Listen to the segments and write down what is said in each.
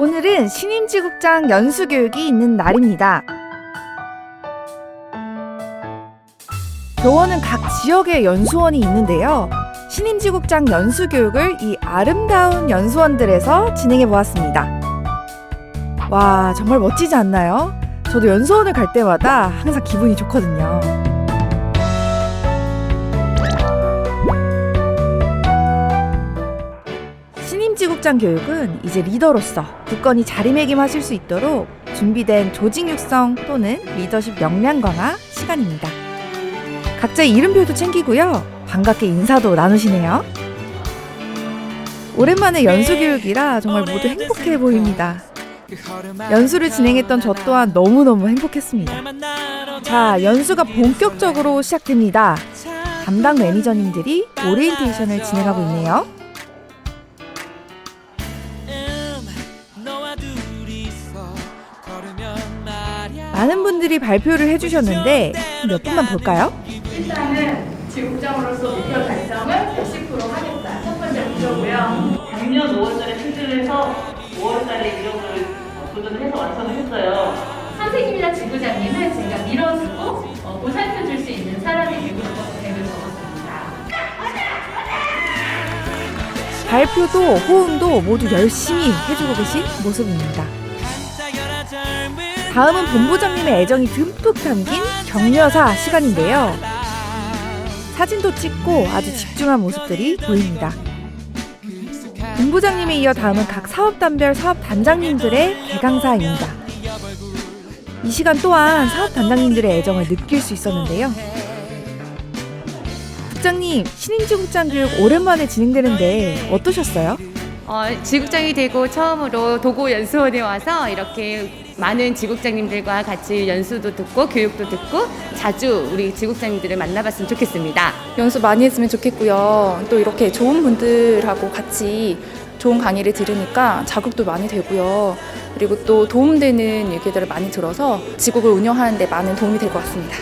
오늘은 신임지국장 연수교육이 있는 날입니다. 교원은 각 지역에 연수원이 있는데요. 신임지국장 연수교육을 이 아름다운 연수원들에서 진행해 보았습니다. 와, 정말 멋지지 않나요? 저도 연수원을 갈 때마다 항상 기분이 좋거든요. 신임지국장 교육은 이제 리더로서 굳건히 자리매김하실 수 있도록 준비된 조직 육성 또는 리더십 역량 강화 시간입니다. 각자의 이름표도 챙기고요. 반갑게 인사도 나누시네요. 오랜만에 연수 교육이라 정말 모두 행복해 보입니다. 연수를 진행했던 저 또한 너무너무 행복했습니다. 자, 연수가 본격적으로 시작됩니다. 담당 매니저님들이 오리엔테이션을 진행하고 있네요. 많은 분들이 발표를 해주셨는데 몇 분만 볼까요? 일단은 지국장으로서 목표 달성을 110% 하겠다. 첫 번째 목표고요. 작년 5월달에 추진해서 5월달에 이력을 도전을 해서 완성을 했어요. 선생님이나 지부장님은 제가 밀어주고 어, 보살펴줄 수 있는 사람이 되고 싶어서 계획을 적었습니다. 발표도 호응도 모두 열심히 해주고 계신 모습입니다. 다음은 본부장님의 애정이 듬뿍 담긴 격려사 시간인데요. 사진도 찍고 아주 집중한 모습들이 보입니다. 본부장님에 이어 다음은 각 사업단별 사업단장님들의 개강사입니다. 이 시간 또한 사업단장님들의 애정을 느낄 수 있었는데요. 국장님, 신임지국장 교육 오랜만에 진행되는데 어떠셨어요? 어, 지국장이 되고 처음으로 도고 연수원에 와서 이렇게 많은 지국장님들과 같이 연수도 듣고 교육도 듣고 자주 우리 지국장님들을 만나봤으면 좋겠습니다. 연수 많이 했으면 좋겠고요. 또 이렇게 좋은 분들하고 같이 좋은 강의를 들으니까 자극도 많이 되고요. 그리고 또 도움되는 얘기들을 많이 들어서 지국을 운영하는 데 많은 도움이 될 것 같습니다.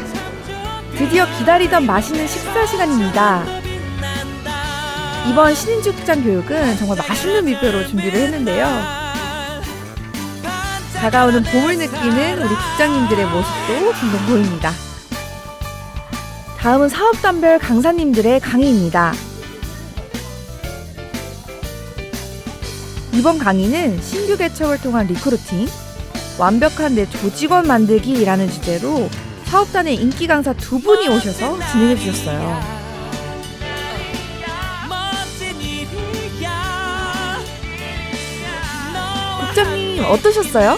드디어 기다리던 맛있는 식사 시간입니다. 이번 신인지국장 교육은 정말 맛있는 뷔페로 준비를 했는데요. 다가오는 봄을 느끼는 우리 국장님들의 모습도 종종 보입니다. 다음은 사업단별 강사님들의 강의입니다. 이번 강의는 신규 개척을 통한 리크루팅, 완벽한 내 조직원 만들기라는 주제로 사업단의 인기 강사 두 분이 오셔서 진행해 주셨어요. 어떠셨어요?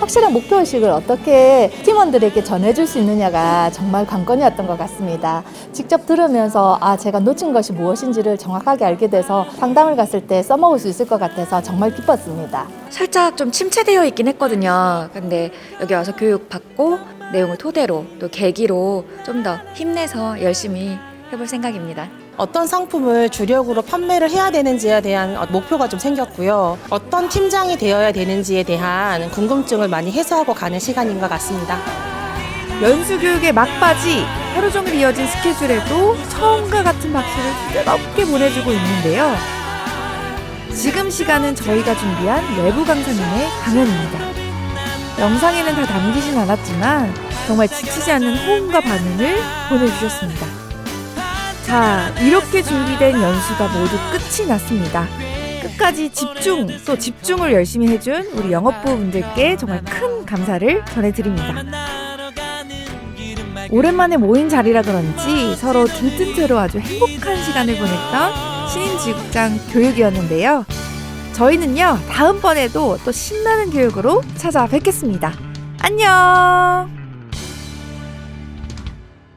확실한 목표의식을 어떻게 팀원들에게 전해줄 수 있느냐가 정말 관건이었던 것 같습니다. 직접 들으면서 아, 제가 놓친 것이 무엇인지를 정확하게 알게 돼서 상담을 갔을 때 써먹을 수 있을 것 같아서 정말 기뻤습니다. 살짝 좀 침체되어 있긴 했거든요. 근데 여기 와서 교육 받고 내용을 토대로 또 계기로 좀 더 힘내서 열심히 해볼 생각입니다. 어떤 상품을 주력으로 판매를 해야 되는지에 대한 어, 목표가 좀 생겼고요. 어떤 팀장이 되어야 되는지에 대한 궁금증을 많이 해소하고 가는 시간인 것 같습니다. 연수 교육의 막바지 하루 종일 이어진 스케줄에도 처음과 같은 박수를 뜨겁게 보내주고 있는데요. 지금 시간은 저희가 준비한 외부 강사님의 강연입니다. 영상에는 다 담기진 않았지만 정말 지치지 않는 호응과 반응을 보내주셨습니다. 자, 이렇게 준비된 연수가 모두 끝이 났습니다. 끝까지 집중, 또 집중을 열심히 해준 우리 영업부 분들께 정말 큰 감사를 전해드립니다. 오랜만에 모인 자리라 그런지 서로 들뜬 채로 아주 행복한 시간을 보냈던 신임지국장 교육이었는데요. 저희는요, 다음번에도 또 신나는 교육으로 찾아뵙겠습니다. 안녕!